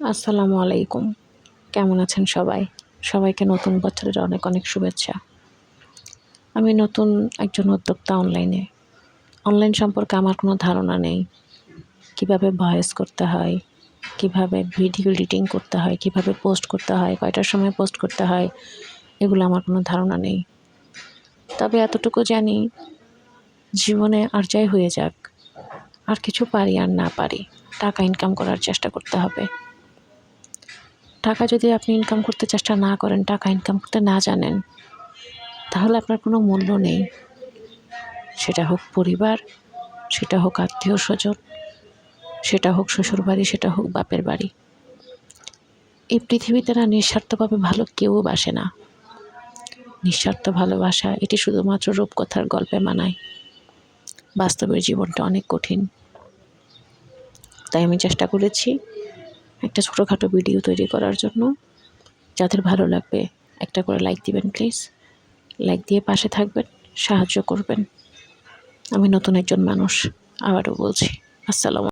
আসসালামু আলাইকুম। কেমন আছেন সবাই? সবাইকে নতুন বছরের অনেক অনেক শুভেচ্ছা। আমি নতুন একজন উদ্যোক্তা অনলাইনে অনলাইন সম্পর্কে আমার কোনো ধারণা নেই। কীভাবে ভয়েস করতে হয়? কীভাবে ভিডিও এডিটিং করতে হয়? কীভাবে পোস্ট করতে হয়? কয়টার সময় পোস্ট করতে হয়? এগুলো আমার কোনো ধারণা নেই। তবে এতটুকু জানি, জীবনে আর যাই হয়ে যাক, আর কিছু পারি আর না পারি, টাকা ইনকাম করার চেষ্টা করতে হবে। টাকা যদি আপনি ইনকাম করতে চেষ্টা না করেন, টাকা ইনকাম করতে না জানেন, তাহলে আপনার কোনো মূল্য নেই। সেটা হোক পরিবার, সেটা হোক আত্মীয় স্বজন, সেটা হোক শ্বশুর বাড়ি, সেটা হোক বাপের বাড়ি। এই পৃথিবীতে না নিঃস্বার্থভাবে ভালো কেউ বাসে না। নিঃস্বার্থ ভালোবাসা, এটি শুধুমাত্র রূপকথার গল্পে মানায়। বাস্তবের জীবনটা অনেক কঠিন। তাই আমি চেষ্টা করেছি একটা ছোটোখাটো ভিডিও তৈরি করার জন্য। যাদের ভালো লাগবে, একটা করে লাইক দিবেন প্লিজ লাইক দিয়ে পাশে থাকবেন, সাহায্য করবেন। আমি নতুন একজন মানুষ, আবারও বলছি, আসসালামু